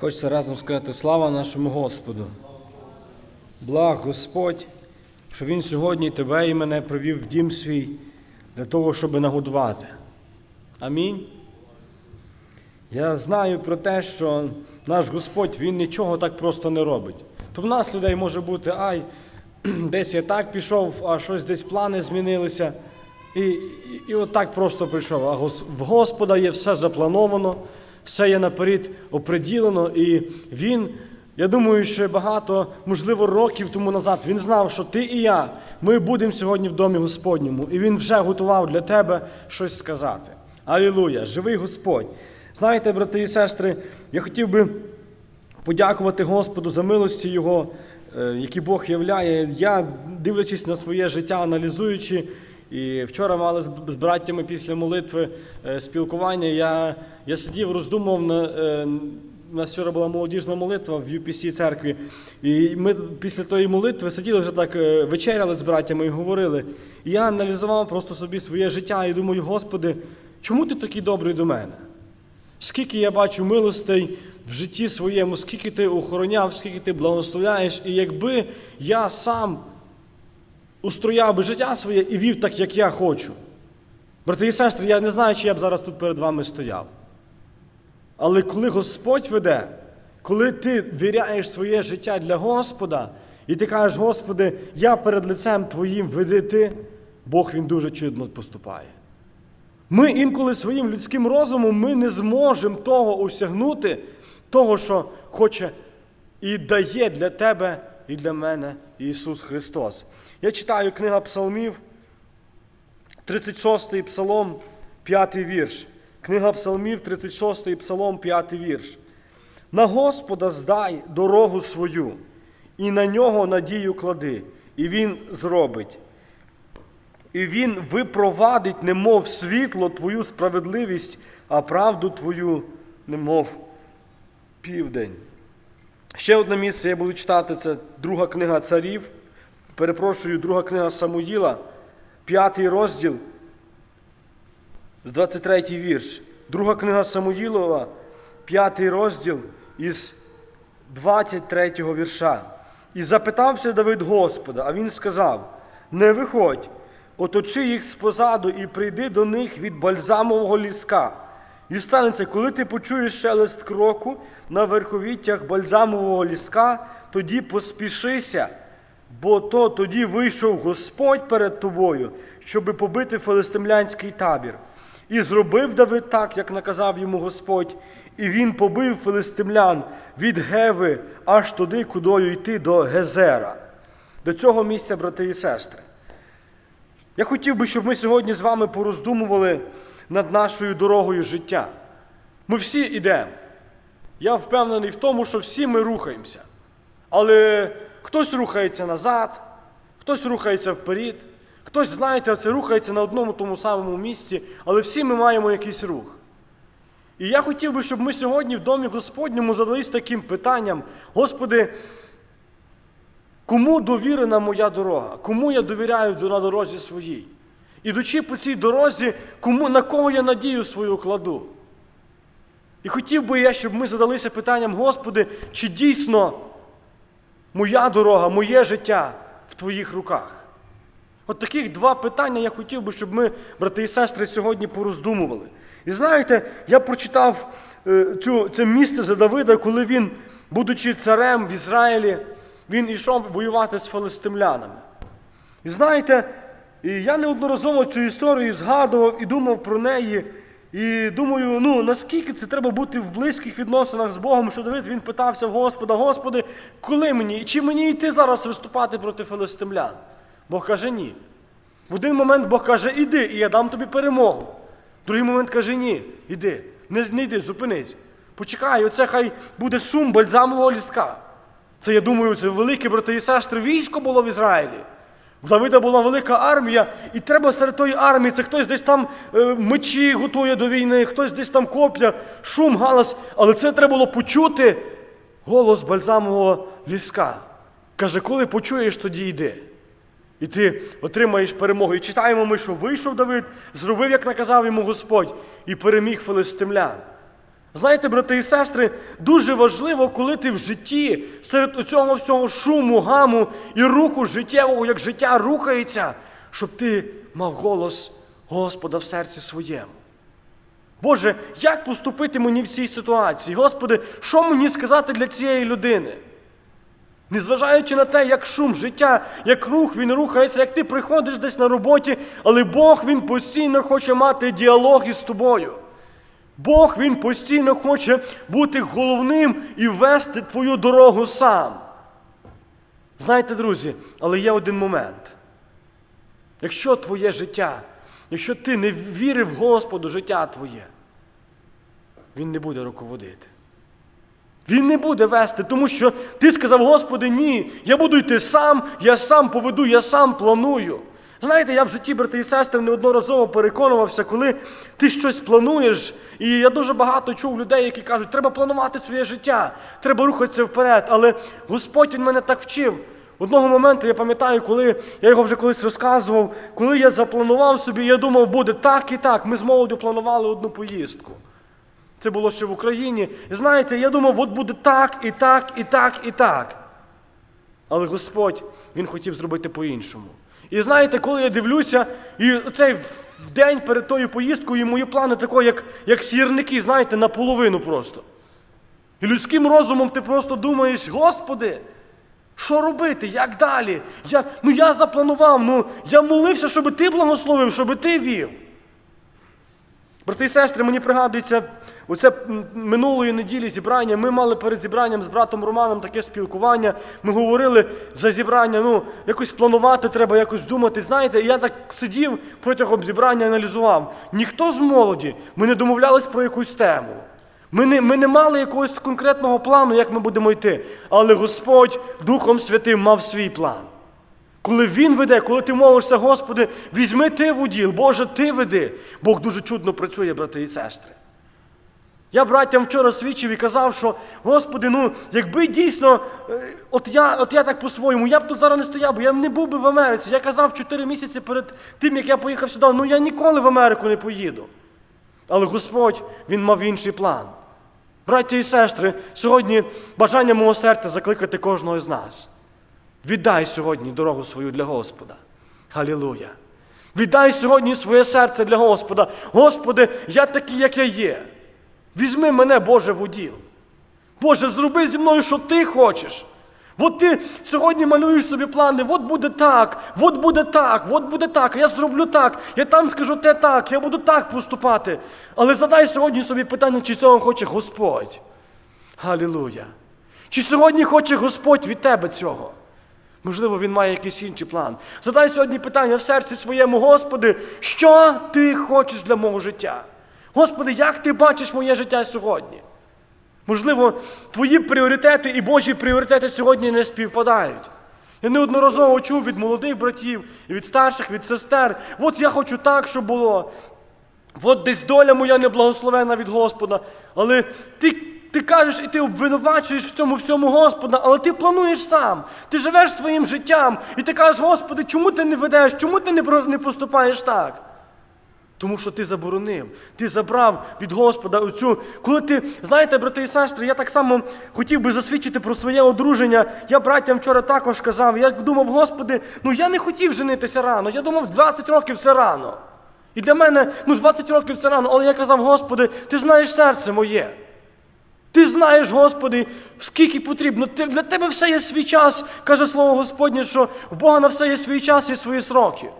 Хочеться разом сказати слава нашому Господу. Благ Господь, що Він сьогодні тебе і мене привів в дім свій для того, щоб нагодувати. Амінь. Я знаю про те, що наш Господь Він нічого так просто не робить. То в нас людей може бути, ай, десь я так пішов, а щось десь плани змінилися. І, і, і от так просто прийшов. А в Господа є все заплановано, все є наперед оприділено, і Він, я думаю, що багато, можливо, років тому назад він знав, що ти і я, ми будемо сьогодні в домі Господньому, і Він вже готував для тебе щось сказати. Алілуя! Живий Господь! Знаєте, брати і сестри, я хотів би подякувати Господу за милості Його, е, які Бог являє. Я, дивлячись на своє життя, аналізуючи, і вчора мали з- браттями після молитви е, спілкування. Я, я сидів, роздумував на. е, У нас вчора була молодіжна молитва в UPC церкві, і ми після тої молитви сиділи вже так, е, вечеряли з братями і говорили. І я аналізував просто собі своє життя і думаю, Господи, чому ти такий добрий до мене? Скільки я бачу милостей в житті своєму, скільки ти охороняв, скільки ти благословляєш, і якби я сам устрояв би життя своє і вів так, як я хочу. Брати і сестри, я не знаю, чи я б зараз тут перед вами стояв. Але коли Господь веде, коли ти віряєш своє життя для Господа, і ти кажеш, Господи, я перед лицем Твоїм веди ти, Бог він дуже чудно поступає. Ми інколи своїм людським розумом ми не зможемо того осягнути, того, що хоче і дає для тебе і для мене Ісус Христос. Я читаю книга Псалмів, 36-й псалом, 5 вірш. Книга Псалмів, 36-й псалом, 5 вірш. На Господа здай дорогу свою, і на нього надію клади, і Він зробить. І він випровадить, немов світло, твою справедливість, а правду твою, немов південь. Ще одне місце я буду читати, це друга книга царів. Перепрошую, друга книга Самуїла, п'ятий розділ, з 23 вірш. Друга книга Самуїлова, п'ятий розділ із 23 вірша. І запитався Давид Господа, а він сказав: Не виходь, оточи їх спозаду і прийди до них від бальзамового ліска. І станеться, коли ти почуєш шелест кроку на верховіттях бальзамового ліска, тоді поспішися, бо то тоді вийшов Господь перед тобою, щоби побити филистимлянський табір. І зробив Давид так, як наказав йому Господь, і він побив филистимлян від Геви аж туди, кудою йти до Гезера. До цього місця, брати і сестри. Я хотів би, щоб ми сьогодні з вами пороздумували над нашою дорогою життя. Ми всі йдемо. Я впевнений в тому, що всі ми рухаємося. Але хтось рухається назад, хтось рухається вперед, хтось, знаєте, це рухається на одному тому самому місці, але всі ми маємо якийсь рух. І я хотів би, щоб ми сьогодні в домі Господньому задались таким питанням: Господи, Кому довірена моя дорога? Кому я довіряю на дорозі своїй? Ідучи по цій дорозі, кому, на кого я надію свою кладу? І хотів би я, щоб ми задалися питанням, Господи, чи дійсно моя дорога, моє життя в Твоїх руках? От таких два питання я хотів би, щоб ми, брати і сестри, сьогодні пороздумували. І знаєте, я прочитав е, цю, це місце за Давида, коли він, будучи царем в Ізраїлі, він йшов воювати з филистимлянами. І знаєте, я неодноразово цю історію згадував і думав про неї. І думаю, ну наскільки це треба бути в близьких відносинах з Богом, що Давид він питався в Господа, Господи, коли мені? І чи мені йти зараз виступати проти филистимлян? Бог каже, ні. В один момент Бог каже, іди, і я дам тобі перемогу. В другий момент каже, ні, іди, не, не йди, зупинись. Почекай, оце хай буде шум бальзамового лістка. Це, я думаю, це велике, брати і сестри, військо було в Ізраїлі. В Давида була велика армія, і треба серед тої армії, це хтось десь там е, мечі готує до війни, хтось десь там коп'я, шум, галас. Але це треба було почути голос бальзамового ліска. Каже, коли почуєш, тоді йди. І ти отримаєш перемогу. І читаємо ми, що вийшов Давид, зробив, як наказав йому Господь, і переміг филистимлян. Знаєте, брати і сестри, дуже важливо, коли ти в житті серед цього всього шуму, гаму і руху життєвого, як життя рухається, щоб ти мав голос Господа в серці своєму. Боже, як поступити мені в цій ситуації? Господи, що мені сказати для цієї людини? Незважаючи на те, як шум життя, як рух, він рухається, як ти приходиш десь на роботі, але Бог він постійно хоче мати діалог із тобою. Бог він постійно хоче бути головним і вести твою дорогу сам. Знаєте, друзі, але є один момент. Якщо твоє життя, якщо ти не вірив Господу життя твоє, Він не буде руководити. Він не буде вести, тому що ти сказав, Господи, ні, я буду йти сам, я сам поведу, я сам планую. Знаєте, я в житті, брати і сестри, неодноразово переконувався, коли ти щось плануєш, і я дуже багато чув людей, які кажуть, треба планувати своє життя, треба рухатися вперед. Але Господь він мене так вчив. Одного моменту я пам'ятаю, коли я його вже колись розказував, коли я запланував собі, я думав, буде так і так. Ми з молоддю планували одну поїздку. Це було ще в Україні. І знаєте, я думав, от буде так, і так, і так, і так. Але Господь Він хотів зробити по-іншому. І знаєте, коли я дивлюся, і цей день перед тою поїздкою мої плани такі, як, як сірники, знаєте, наполовину просто. І людським розумом ти просто думаєш, Господи, що робити? Як далі? Я, ну я запланував, ну я молився, щоб ти благословив, щоб ти вів. Брати і сестри, мені пригадується, оце минулої неділі зібрання. Ми мали перед зібранням з братом Романом таке спілкування. Ми говорили за зібрання, ну, якось планувати треба, якось думати. Знаєте, я так сидів протягом зібрання, аналізував. Ніхто з молоді, ми не домовлялись про якусь тему. Ми не, ми не мали якогось конкретного плану, як ми будемо йти. Але Господь Духом Святим мав свій план. Коли Він веде, коли ти молишся, Господи, візьми ти в уділ, Боже, ти веди. Бог дуже чудно працює, брати і сестри. Я братям вчора свідчив і казав, що, Господи, ну, якби дійсно, е, от я от я так по-своєму, я б тут зараз не стояв, бо я не був би в Америці. Я казав 4 місяці перед тим, як я поїхав сюди, ну я ніколи в Америку не поїду. Але Господь, Він мав інший план. Браття і сестри, сьогодні бажання мого серця закликати кожного з нас. Віддай сьогодні дорогу свою для Господа. Халілуя. Віддай сьогодні своє серце для Господа. Господи, я такий, як я є. Візьми мене, Боже, в уділ. Боже, зроби зі мною, що ти хочеш. От ти сьогодні малюєш собі плани, от буде так, от буде так, от буде так, я зроблю так, я там скажу те так, я буду так поступати. Але задай сьогодні собі питання, чи цього хоче Господь. Галілуя. Чи сьогодні хоче Господь від тебе цього? Можливо, він має якийсь інший план. Задай сьогодні питання в серці своєму, Господи, що ти хочеш для мого життя? Господи, як ти бачиш моє життя сьогодні? Можливо, твої пріоритети і Божі пріоритети сьогодні не співпадають. Я неодноразово чув від молодих братів, від старших, від сестер. От я хочу так, щоб було. От десь доля моя неблагословена від Господа. Але ти, ти кажеш і ти обвинувачуєш в цьому всьому Господа, але ти плануєш сам. Ти живеш своїм життям, і ти кажеш, Господи, чому ти не ведеш, чому ти не поступаєш так? Тому що ти заборонив, ти забрав від Господа оцю. Коли ти, знаєте, брати і сестри, я так само хотів би засвідчити про своє одруження. Я братям вчора також казав, я думав, Господи, ну я не хотів женитися рано. Я думав, 20 років це рано. І для мене, ну 20 років це рано, але я казав, Господи, ти знаєш серце моє. Ти знаєш, Господи, скільки потрібно. Ти, для тебе все є свій час. Каже слово Господнє, що в Бога на все є свій час і свої сроки.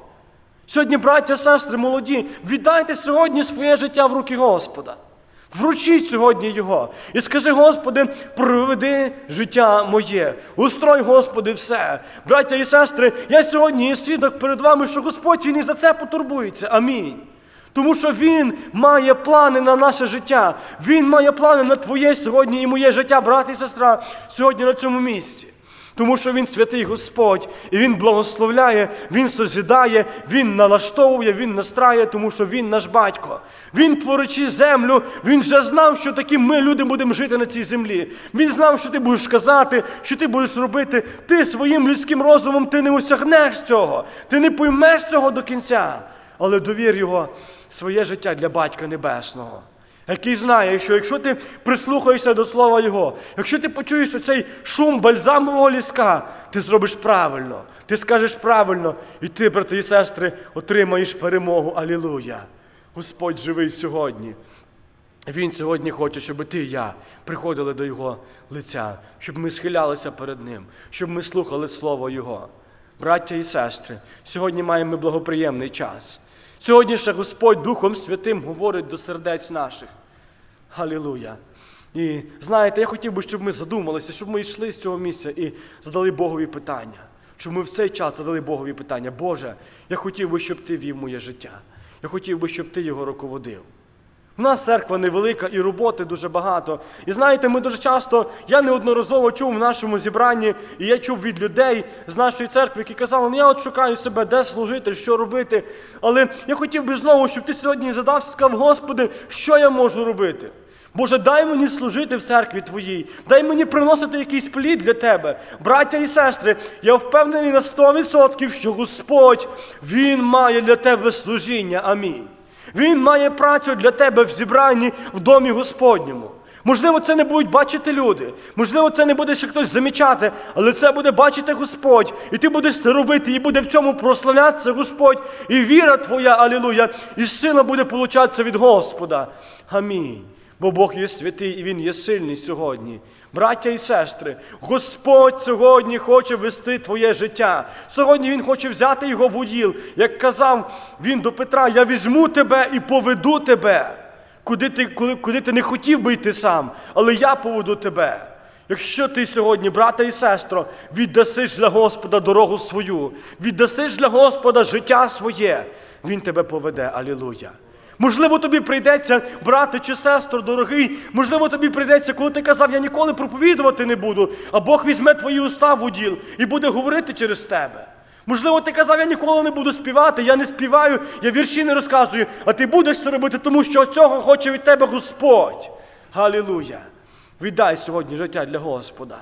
Сьогодні, браття, сестри, молоді, віддайте сьогодні своє життя в руки Господа. Вручіть сьогодні Його. І скажи, Господи, проведи життя моє. Устрой, Господи, все. Браття і сестри, я сьогодні є свідок перед вами, що Господь Він і за це потурбується. Амінь. Тому що Він має плани на наше життя. Він має плани на твоє сьогодні і моє життя, брат і сестра, сьогодні на цьому місці. Тому що Він святий Господь, і Він благословляє, Він созідає, Він налаштовує, Він настрає, тому що Він наш батько. Він, творячи землю, Він вже знав, що такі ми, люди, будемо жити на цій землі. Він знав, що ти будеш казати, що ти будеш робити. Ти своїм людським розумом ти не осягнеш цього, ти не поймеш цього до кінця. Але довір його своє життя для Батька Небесного. Який знає, що якщо ти прислухаєшся до слова Його, якщо ти почуєш оцей шум бальзамового ліска, ти зробиш правильно, ти скажеш правильно, і ти, брати і сестри, отримаєш перемогу. Алілуя! Господь живий сьогодні. Він сьогодні хоче, щоб ти і я приходили до Його лиця, щоб ми схилялися перед Ним, щоб ми слухали Слово Його. Браття і сестри, сьогодні маємо благоприємний час. Сьогодні ще Господь Духом Святим говорить до сердець наших. Халілуя! І знаєте, я хотів би, щоб ми задумалися, щоб ми йшли з цього місця і задали Богові питання. Щоб ми в цей час задали Богові питання. Боже, я хотів би, щоб Ти вів моє життя. Я хотів би, щоб Ти його руководив. У нас церква невелика і роботи дуже багато. І знаєте, ми дуже часто, я неодноразово чув в нашому зібранні, і я чув від людей з нашої церкви, які казали, ну я от шукаю себе, де служити, що робити. Але я хотів би знову, щоб ти сьогодні задався, сказав, Господи, що я можу робити? Боже, дай мені служити в церкві Твоїй, дай мені приносити якийсь плід для Тебе. Браття і сестри, я впевнений на 100%, що Господь, Він має для тебе служіння. Амінь. Він має працю для тебе в зібранні в домі Господньому. Можливо, це не будуть бачити люди, можливо, це не буде ще хтось замічати, але це буде бачити Господь. І ти будеш це робити, і буде в цьому прославлятися Господь, і віра твоя, алілуя, і сила буде получатися від Господа. Амінь. Бо Бог є святий і Він є сильний сьогодні. Браття і сестри, Господь сьогодні хоче вести твоє життя. Сьогодні Він хоче взяти його в уділ. Як казав він до Петра, я візьму тебе і поведу тебе, куди ти, куди, куди ти не хотів би йти сам, але я поведу тебе. Якщо ти сьогодні, брата і сестро, віддасиш для Господа дорогу свою, віддасиш для Господа життя своє, Він тебе поведе. Алілуя. Можливо, тобі прийдеться, брате чи сестро, дорогий, можливо, тобі прийдеться, коли ти казав, я ніколи проповідувати не буду, а Бог візьме твої уста в уділ і буде говорити через тебе. Можливо, ти казав, я ніколи не буду співати, я не співаю, я вірші не розказую, а ти будеш це робити, тому що цього хоче від тебе Господь. Галілуя! Віддай сьогодні життя для Господа.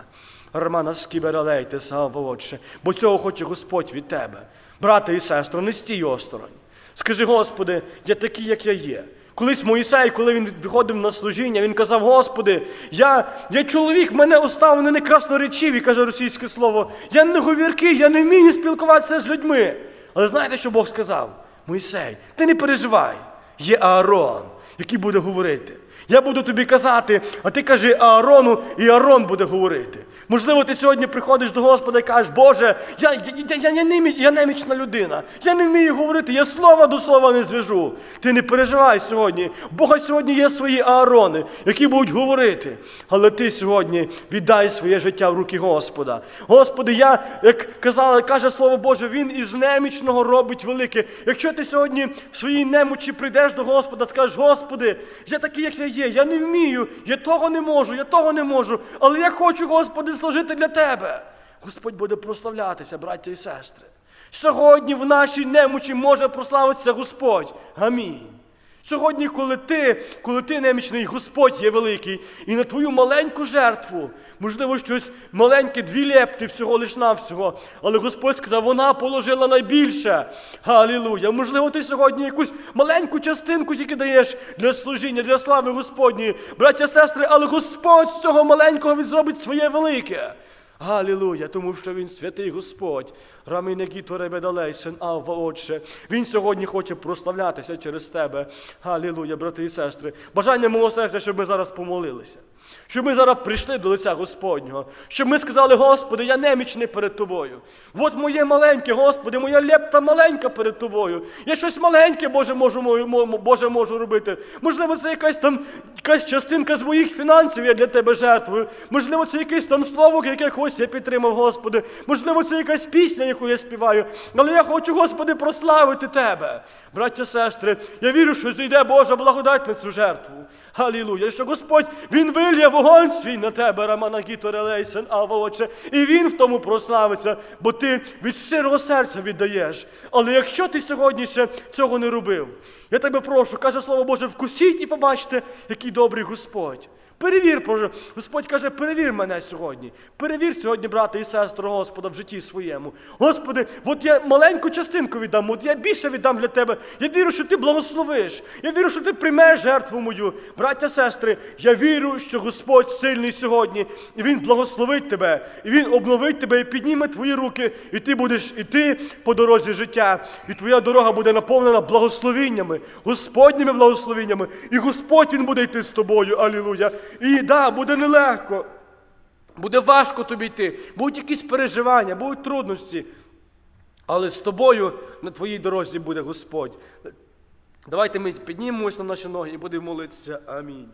Романа скібералейте, слава Отче, бо цього хоче Господь від тебе. Брате і сестро, не стій осторонь. Скажи, Господи, я такий, як я є. Колись Моїсей, коли він виходив на служіння, він казав: Господи, я, я чоловік, мене оставлено не красноречиві, каже російське слово. Я не говіркий, я не вмію спілкуватися з людьми. Але знаєте, що Бог сказав? Моїсей, ти не переживай, є Аарон, який буде говорити. Я буду тобі казати, а ти кажи Аарону, і Аарон буде говорити. Можливо, ти сьогодні приходиш до Господа і кажеш, Боже, я, я, я, я, я, я немічна людина, я не вмію говорити, я слова до слова не зв'яжу. Ти не переживай сьогодні. Бога сьогодні є свої Аарони, які будуть говорити. Але ти сьогодні віддай своє життя в руки Господа. Господи, я, як казала, каже Слово Боже, Він із немічного робить велике. Якщо ти сьогодні в своїй немочі прийдеш до Господа, скажеш, Господи, я такий, як я є, я не вмію, я того не можу, я того не можу, але я хочу, Господи, служити для Тебе. Господь буде прославлятися, браття і сестри. Сьогодні в нашій немочі може прославитися Господь. Амінь. Сьогодні, коли ти, коли ти немічний, Господь є великий, і на твою маленьку жертву, можливо, щось маленьке, дві лепти всього лиш навсього, але Господь сказав, вона положила найбільше. Галілуя. Можливо, ти сьогодні якусь маленьку частинку тільки даєш для служіння, для слави Господньої, браття, сестри, але Господь з цього маленького він зробить своє велике. Галілуя, тому що він святий Господь. Рамінегіто ребедалей, син Авва, Отче. Він сьогодні хоче прославлятися через тебе. Галілуя, брати і сестри. Бажання мого серця, щоб ми зараз помолилися. Щоб ми зараз прийшли до лиця Господнього, щоб ми сказали, Господи, я немічний перед Тобою. От моє маленьке, Господи, моя лепта маленька перед Тобою. Я щось маленьке, Боже, можу, Боже, можу робити. Можливо, це якась там якась частинка з моїх фінансів я для Тебе жертвую. Можливо, це якесь там слово, яке когось я підтримав, Господи. Можливо, це якась пісня, яку я співаю. Але я хочу, Господи, прославити Тебе. Браття, сестри, я вірю, що зійде Божа благодать на цю жертву. Халілуя. Що Господь Він вильє вогонь свій на тебе, Рамана Гіторелейсен, Ава Отче, і Він в тому прославиться, бо ти від щирого серця віддаєш. Але якщо ти сьогодні ще цього не робив, я тебе прошу, каже Слово Боже, вкусіть і побачте, який добрий Господь. Перевір. Господь каже, перевір мене сьогодні. Перевір сьогодні, брати і сестри Господа, в житті своєму. Господи, от я маленьку частинку віддам, от я більше віддам для тебе. Я вірю, що ти благословиш. Я вірю, що ти приймеш жертву мою. Браття, сестри, я вірю, що Господь сильний сьогодні, і Він благословить тебе, і Він обновить тебе і підніме твої руки, і ти будеш іти по дорозі життя. І твоя дорога буде наповнена благословіннями, Господніми благословіннями. І Господь Він буде йти з тобою. Алілуя. І да, буде нелегко. Буде важко тобі йти, будуть якісь переживання, будуть трудності. Але з тобою на твоїй дорозі буде Господь. Давайте ми піднімемось на наші ноги і будемо молитися. Амінь.